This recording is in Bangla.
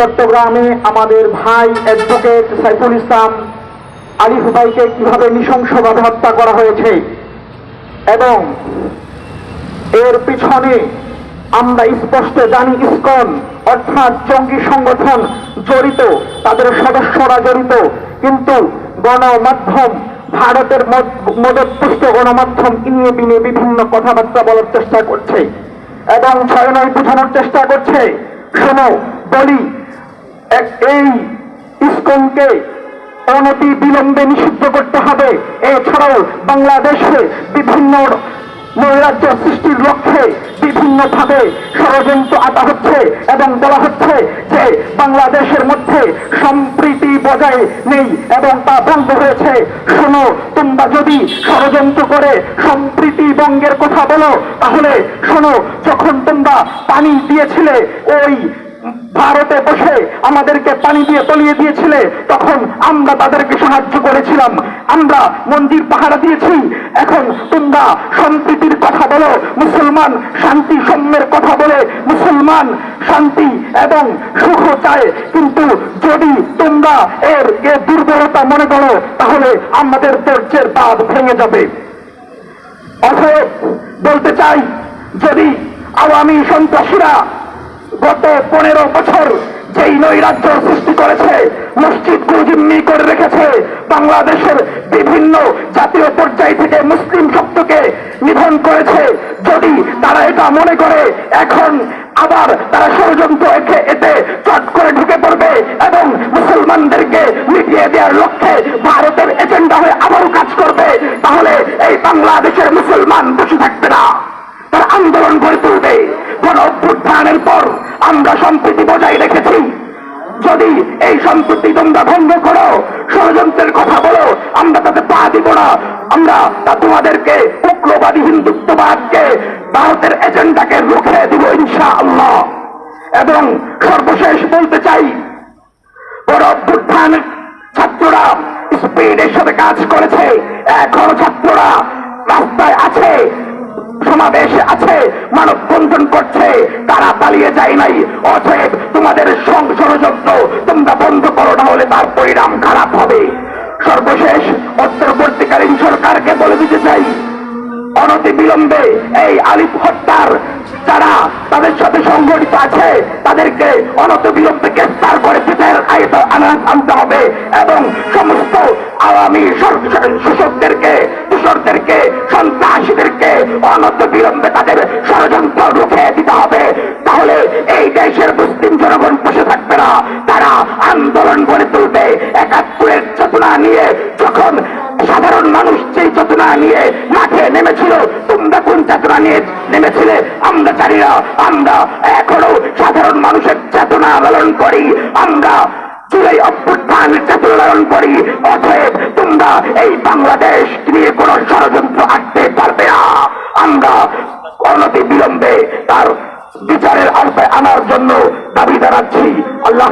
চট্টগ্রামে আমাদের ভাই অ্যাডভোকেট সাইফুল ইসলাম আলিফ ভাইকে কীভাবে নৃশংসভাবে হত্যা করা হয়েছে এবং এর পিছনে আমরা স্পষ্ট জানি ইসকন অর্থাৎ জঙ্গি সংগঠন জড়িত, তাদের সদস্যরা জড়িত, কিন্তু গণমাধ্যম, ভারতের মদতপুষ্ট গণমাধ্যম ইনিয়ে বিনিয়ে বিভিন্ন কথাবার্তা বলার চেষ্টা করছে এবং ছয় নয় বোঝানোর চেষ্টা করছে। শোনো, বলি এই ইসকনকে অনতি বিলম্বে নিষিদ্ধ করতে হবে। এছাড়াও বাংলাদেশে বিভিন্ন নৈরাজ্য সৃষ্টির লক্ষ্যে বিভিন্নভাবে ষড়যন্ত্র আতা হচ্ছে এবং বলা হচ্ছে যে বাংলাদেশের মধ্যে সম্প্রীতি বজায় নেই এবং তা বন্ধ হয়েছে। শোনো, তোমরা যদি ষড়যন্ত্র করে সম্প্রীতি বঙ্গের কথা বলো, তাহলে শোনো, যখন তোমরা পানি দিয়েছিলে, ওই ভারতে বসে আমাদেরকে পানি দিয়ে তলিয়ে দিয়েছিলে, তখন আমরা তাদেরকে সাহায্য করেছিলাম। আমরা মন্দির পাহারা দিয়েছি। এখন তোমরা সম্প্রীতির কথা বলো, মুসলমান শান্তি সম্যের কথা বলে, মুসলমান শান্তি এবং সুখ চায়। কিন্তু যদি তোমরা এর এর দুর্বলতা মনে করো, তাহলে আমাদের ধৈর্যের বাদ ভেঙে যাবে। অতএব বলতে চাই, যদি আওয়ামী সন্ত্রাসীরা গত পনেরো বছর যেই নৈরাজ্য সৃষ্টি করেছে, মসজিদ জিম্মি করে রেখেছে, বাংলাদেশের বিভিন্ন জাতীয় পর্যায় থেকে মুসলিম শব্দকে নিধন করেছে। যদি তারা এটা মনে করে, এখন আবার তারা ষড়যন্ত্র একে এতে চট করে ঢুকে পড়বে এবং মুসলমানদেরকে মিটিয়ে দেওয়ার লক্ষ্যে ভারতের এজেন্ডা হয়ে আবারও কাজ করবে, তাহলে এই বাংলাদেশের মুসলমান বসে থাকবে না। তারা আন্দোলন গড়ে তুলবে। গণ অভ্যুত্থানের পর আমরা সম্প্রীতি বজায় রেখেছি। যদি এই সম্পত্তি তোমরা ভঙ্গ করো, ষড়যন্ত্রের কথা বলো, আমরা তাতে পা দিব না। আমরা তা তোমাদেরকে উগ্রবাদী হিন্দুত্ববাদকে, ভারতের এজেন্ডাকে রুখে দিব ইনশা আল্লাহ এবং সর্বশেষ বলতে চাই, বড় অভ্যুত্থান ছাত্ররা স্পিডের সাথে কাজ করেছে। এখনও ছাত্ররা রাস্তায় আছে। সমাবেশে আছে, মানববন্ধন করছে, তারা পালিয়ে যায় নাই। অতএব তোমাদের সংসরযত্ন তোমরা বন্ধ করো, না হলে তার পরিণাম খারাপ হবে। সর্বশেষ অন্তর্বর্তীকালীন সরকারকে বলে দিতে চাই, অনতি বিলম্বে এই আলিফ হত্যার যারা তাদের সাথে সংগঠিত আছে, তাদেরকে অনত বিলম্বে অনত বিলম্বে তাদের ষড়যন্ত্র রুখে দিতে হবে। তাহলে এই দেশের মুসলিম জনগণ বসে থাকবে না। তারা আন্দোলন গড়ে তুলবে। একাত্তরের চেতনা নিয়ে যখন সাধারণ মানুষ সেই চেতনা নিয়ে মাঠে নেমেছিল, তোমরা কোন চেতনা নিয়ে নেমেছিলে? আমরা জানি না। আমরা এখনও সাধারণ মানুষের চেতনা লালন করি। আমরা জুলাই অভ্যুত্থানের চেতনা লালন করি। অতএব তোমরা এই বাংলাদেশ নিয়ে কোন ষড়যন্ত্র আটতে পারবে না। আমরা বিলম্বে তার বিচারের আওতায় আনার জন্য দাবি জানাচ্ছি। আল্লাহ